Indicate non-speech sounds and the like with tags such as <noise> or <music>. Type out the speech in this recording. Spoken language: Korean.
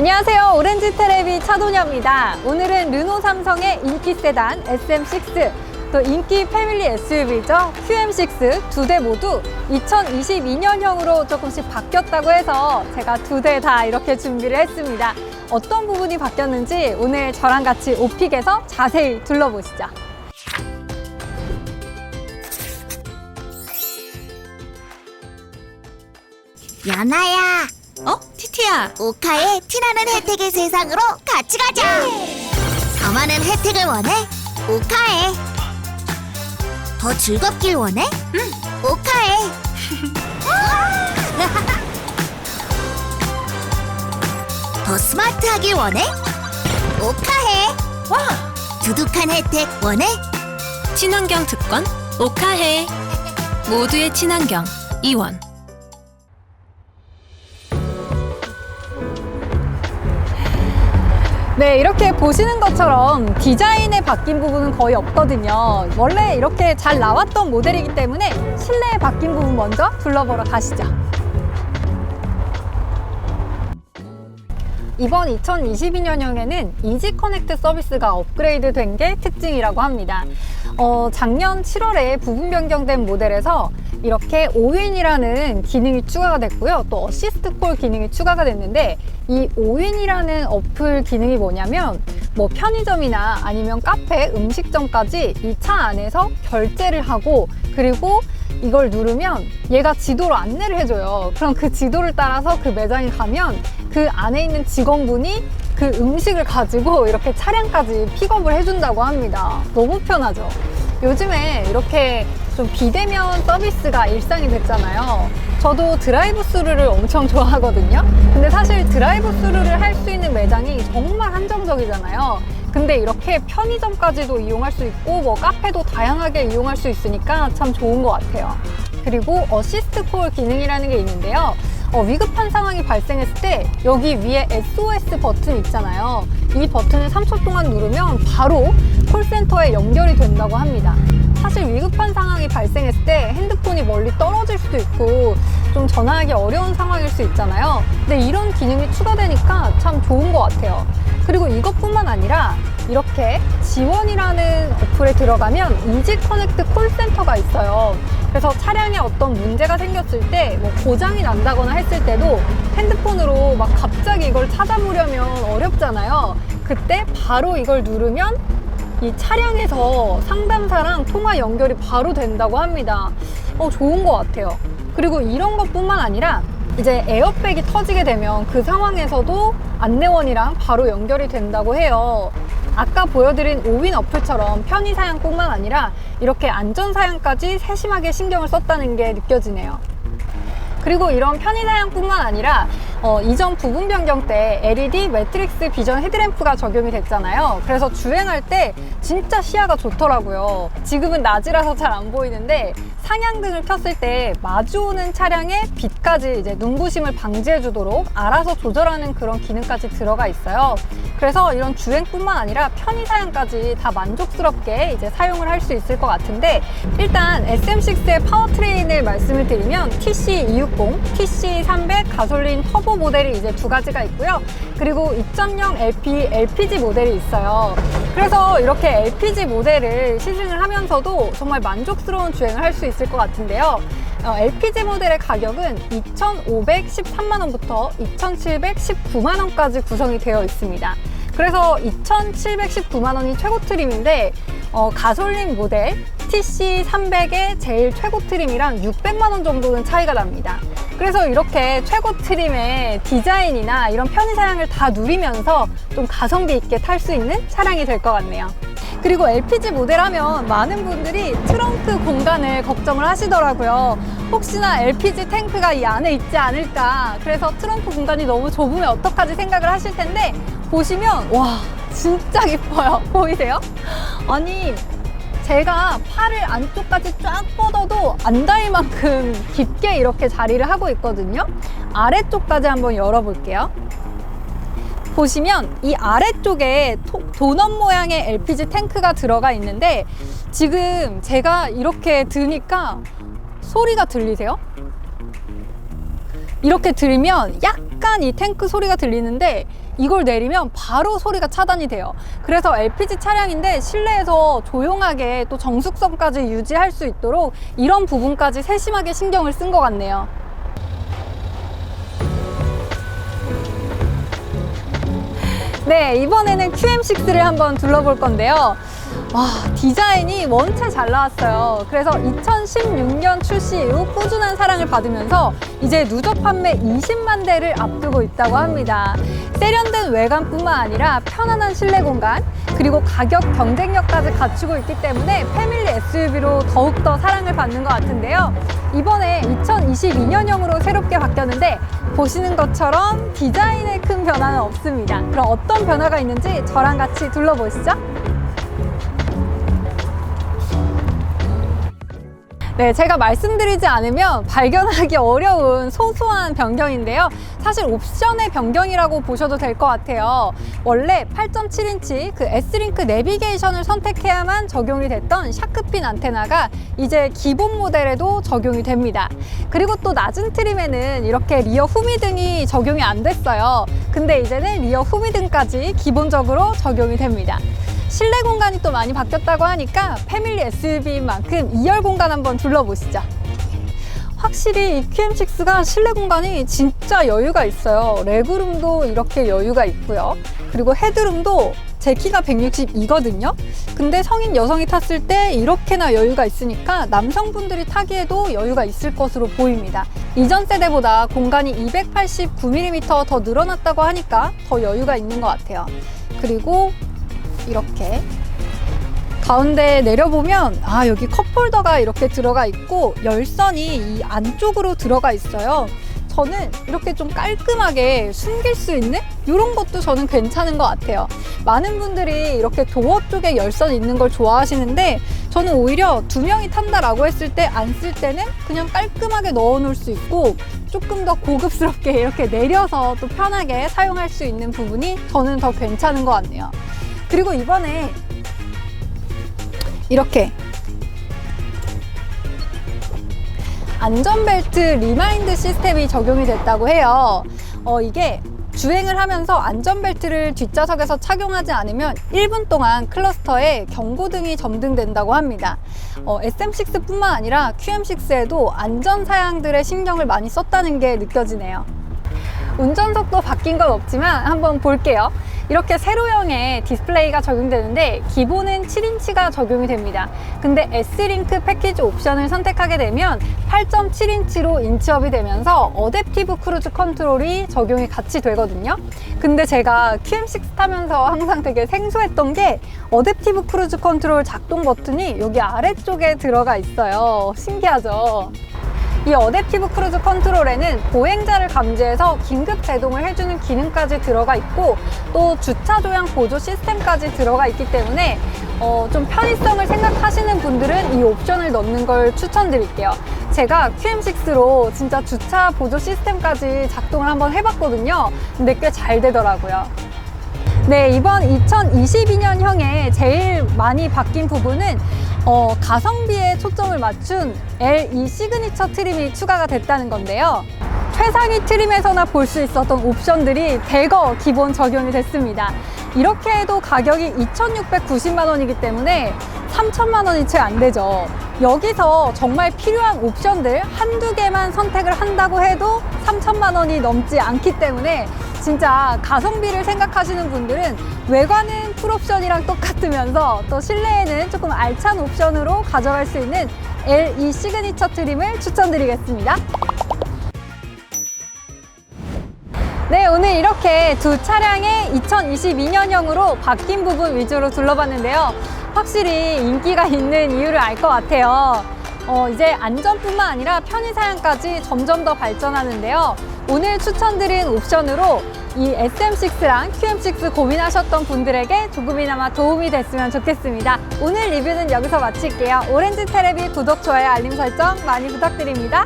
안녕하세요. 오렌지 테레비 차도녀입니다. 오늘은 르노 삼성의 인기 세단 SM6, 또 인기 패밀리 SUV죠. QM6 두 대 모두 2022년형으로 조금씩 바뀌었다고 해서 제가 두 대 다 이렇게 준비를 했습니다. 어떤 부분이 바뀌었는지 오늘 저랑 같이 오픽에서 자세히 둘러보시죠. 연아야, 어? 티티야. 오카의 티나는 혜택의 세상으로 같이 가자. 더 많은 혜택을 원해? 오카에. 더 즐겁길 원해? 응. 오카에. <laughs> 더 스마트하길 원해? 오카해. 와! 두둑한 혜택 원해? 친환경 특권 오카해. 모두의 친환경 이원. 네, 이렇게 보시는 것처럼 디자인에 바뀐 부분은 거의 없거든요. 원래 이렇게 잘 나왔던 모델이기 때문에 실내에 바뀐 부분 먼저 둘러보러 가시죠. 이번 2022년형에는 이지 커넥트 서비스가 업그레이드 된 게 특징이라고 합니다. 어, 작년 7월에 부분 변경된 모델에서 이렇게 5윈이라는 기능이 추가가 됐고요. 또 어시스트 콜 기능이 추가가 됐는데 이 5윈이라는 어플 기능이 뭐냐면 뭐 편의점이나 아니면 카페, 음식점까지 이 차 안에서 결제를 하고 그리고 이걸 누르면 얘가 지도로 안내를 해줘요. 그럼 그 지도를 따라서 그 매장에 가면 그 안에 있는 직원분이 그 음식을 가지고 이렇게 차량까지 픽업을 해준다고 합니다. 너무 편하죠? 요즘에 이렇게 좀 비대면 서비스가 일상이 됐잖아요. 저도 드라이브 스루를 엄청 좋아하거든요. 근데 사실 드라이브 스루를 할 수 있는 매장이 정말 한정적이잖아요. 근데 이렇게 편의점까지도 이용할 수 있고 뭐 카페도 다양하게 이용할 수 있으니까 참 좋은 것 같아요. 그리고 어시스트 콜 기능이라는 게 있는데요. 어, 위급한 상황이 발생했을 때 여기 위에 SOS 버튼 있잖아요. 이 버튼을 3초 동안 누르면 바로 콜센터에 연결이 된다고 합니다. 사실 위급한 상황이 발생했을 때 핸드폰이 멀리 떨어질 수도 있고 좀 전화하기 어려운 상황일 수 있잖아요. 근데 이런 기능이 추가되니까 참 좋은 것 같아요. 그리고 이것뿐만 아니라 이렇게 지원이라는 어플에 들어가면 이지 커넥트 콜센터가 있어요. 그래서 차량에 어떤 문제가 생겼을 때 뭐 고장이 난다거나 했을 때도 핸드폰으로 막 갑자기 이걸 찾아보려면 어렵잖아요. 그때 바로 이걸 누르면 이 차량에서 상담사랑 통화 연결이 바로 된다고 합니다. 어, 좋은 것 같아요. 그리고 이런 것뿐만 아니라 이제 에어백이 터지게 되면 그 상황에서도 안내원이랑 바로 연결이 된다고 해요. 아까 보여드린 오윈 어플처럼 편의 사양뿐만 아니라 이렇게 안전 사양까지 세심하게 신경을 썼다는 게 느껴지네요. 그리고 이런 편의 사양뿐만 아니라 어, 이전 부분 변경 때 LED 매트릭스 비전 헤드램프가 적용이 됐잖아요. 그래서 주행할 때 진짜 시야가 좋더라고요. 지금은 낮이라서 잘 안 보이는데 상향등을 켰을 때 마주오는 차량의 빛까지 이제 눈부심을 방지해 주도록 알아서 조절하는 그런 기능까지 들어가 있어요. 그래서 이런 주행뿐만 아니라 편의 사양까지 다 만족스럽게 이제 사용을 할 수 있을 것 같은데 일단 SM6의 파워트레인을 말씀을 드리면 TC260, TC300 가솔린 터보 모델이 이제 두 가지가 있고요. 그리고 2.0 LP, LPG 모델이 있어요. 그래서 이렇게 LPG 모델을 시승을 하면서도 정말 만족스러운 주행을 할 수 있을 것 같은데요. 어, LPG 모델의 가격은 2,513만원부터 2,719만원까지 구성이 되어 있습니다. 그래서 2,719만원이 최고 트림인데, 어, 가솔린 모델 TC300의 제일 최고 트림이랑 600만원 정도는 차이가 납니다. 그래서 이렇게 최고 트림의 디자인이나 이런 편의 사양을 다 누리면서 좀 가성비 있게 탈 수 있는 차량이 될 것 같네요. 그리고 LPG 모델 하면 많은 분들이 트렁크 공간을 걱정을 하시더라고요. 혹시나 LPG 탱크가 이 안에 있지 않을까. 그래서 트렁크 공간이 너무 좁으면 어떡하지 생각을 하실 텐데 보시면 와 진짜 깊어요. <laughs> 보이세요? 아니 제가 팔을 안쪽까지 쫙 뻗어도 안 닿을 만큼 깊게 이렇게 자리를 하고 있거든요. 아래쪽까지 한번 열어볼게요. 보시면 이 아래쪽에 토- 도넛 모양의 LPG 탱크가 들어가 있는데 지금 제가 이렇게 드니까 소리가 들리세요? 이렇게 들면 약 잠깐 이 탱크 소리가 들리는데 이걸 내리면 바로 소리가 차단이 돼요. 그래서 LPG 차량인데 실내에서 조용하게 또 정숙성까지 유지할 수 있도록 이런 부분까지 세심하게 신경을 쓴 것 같네요. 네, 이번에는 QM6를 한번 둘러볼 건데요. 와, 디자인이 원체 잘 나왔어요. 그래서 2016년 출시 이후 꾸준한 사랑을 받으면서 이제 누적 판매 20만 대를 앞두고 있다고 합니다. 세련된 외관뿐만 아니라 편안한 실내 공간, 그리고 가격 경쟁력까지 갖추고 있기 때문에 패밀리 SUV로 더욱더 사랑을 받는 것 같은데요. 이번에 2022년형으로 새롭게 바뀌었는데 보시는 것처럼 디자인에 큰 변화는 없습니다. 그럼 어떤 변화가 있는지 저랑 같이 둘러보시죠. 네, 제가 말씀드리지 않으면 발견하기 어려운 소소한 변경인데요. 사실 옵션의 변경이라고 보셔도 될 것 같아요. 원래 8.7인치 그 S링크 내비게이션을 선택해야만 적용이 됐던 샤크핀 안테나가 이제 기본 모델에도 적용이 됩니다. 그리고 또 낮은 트림에는 이렇게 리어 후미등이 적용이 안 됐어요. 근데 이제는 리어 후미등까지 기본적으로 적용이 됩니다. 실내 공간이 또 많이 바뀌었다고 하니까 패밀리 SUV인 만큼 2열 공간 한번 둘러보시죠. 확실히 이 QM6가 실내 공간이 진짜 여유가 있어요. 레그룸도 이렇게 여유가 있고요. 그리고 헤드룸도 제 키가 162거든요. 근데 성인 여성이 탔을 때 이렇게나 여유가 있으니까 남성분들이 타기에도 여유가 있을 것으로 보입니다. 이전 세대보다 공간이 289mm 더 늘어났다고 하니까 더 여유가 있는 것 같아요. 그리고 이렇게 가운데 내려보면 아 여기 컵홀더가 이렇게 들어가 있고 열선이 이 안쪽으로 들어가 있어요. 저는 이렇게 좀 깔끔하게 숨길 수 있는 이런 것도 저는 괜찮은 것 같아요. 많은 분들이 이렇게 도어 쪽에 열선 있는 걸 좋아하시는데 저는 오히려 두 명이 탄다라고 했을 때 안 쓸 때는 그냥 깔끔하게 넣어 놓을 수 있고 조금 더 고급스럽게 <laughs> 이렇게 내려서 또 편하게 사용할 수 있는 부분이 저는 더 괜찮은 것 같네요. 그리고 이번에 이렇게 안전벨트 리마인드 시스템이 적용이 됐다고 해요. 어, 이게 주행을 하면서 안전벨트를 뒷좌석에서 착용하지 않으면 1분 동안 클러스터에 경고등이 점등된다고 합니다. 어, SM6뿐만 아니라 QM6에도 안전 사양들의 신경을 많이 썼다는 게 느껴지네요. 운전석도 바뀐 건 없지만 한번 볼게요. 이렇게 세로형의 디스플레이가 적용되는데 기본은 7인치가 적용이 됩니다. 근데 S링크 패키지 옵션을 선택하게 되면 8.7인치로 인치업이 되면서 어댑티브 크루즈 컨트롤이 적용이 같이 되거든요. 근데 제가 QM6 타면서 항상 되게 생소했던 게 어댑티브 크루즈 컨트롤 작동 버튼이 여기 아래쪽에 들어가 있어요. 신기하죠? 이 어댑티브 크루즈 컨트롤에는 보행자를 감지해서 긴급 제동을 해주는 기능까지 들어가 있고 또 주차 조향 보조 시스템까지 들어가 있기 때문에 어, 좀 편의성을 생각하시는 분들은 이 옵션을 넣는 걸 추천드릴게요. 제가 QM6로 진짜 주차 보조 시스템까지 작동을 한번 해봤거든요. 근데 꽤 잘 되더라고요. 네, 이번 2022년형에 제일 많이 바뀐 부분은 어, 가성비에 초점을 맞춘 LE 시그니처 트림이 추가가 됐다는 건데요. 최상위 트림에서나 볼 수 있었던 옵션들이 대거 기본 적용이 됐습니다. 이렇게 해도 가격이 2,690만 원이기 때문에 3천만 원이 채 안 되죠. 여기서 정말 필요한 옵션들 한두 개만 선택을 한다고 해도 3천만 원이 넘지 않기 때문에 진짜 가성비를 생각하시는 분들은 외관은 풀옵션이랑 똑같으면서 또 실내에는 조금 알찬 옵션으로 가져갈 수 있는 LE 시그니처 트림을 추천드리겠습니다. 네, 오늘 이렇게 두 차량의 2022년형으로 바뀐 부분 위주로 둘러봤는데요. 확실히 인기가 있는 이유를 알 것 같아요. 어, 이제 안전뿐만 아니라 편의사양까지 점점 더 발전하는데요. 오늘 추천드린 옵션으로 이 SM6랑 QM6 고민하셨던 분들에게 조금이나마 도움이 됐으면 좋겠습니다. 오늘 리뷰는 여기서 마칠게요. 오렌지 테레비 구독, 좋아요, 알림 설정 많이 부탁드립니다.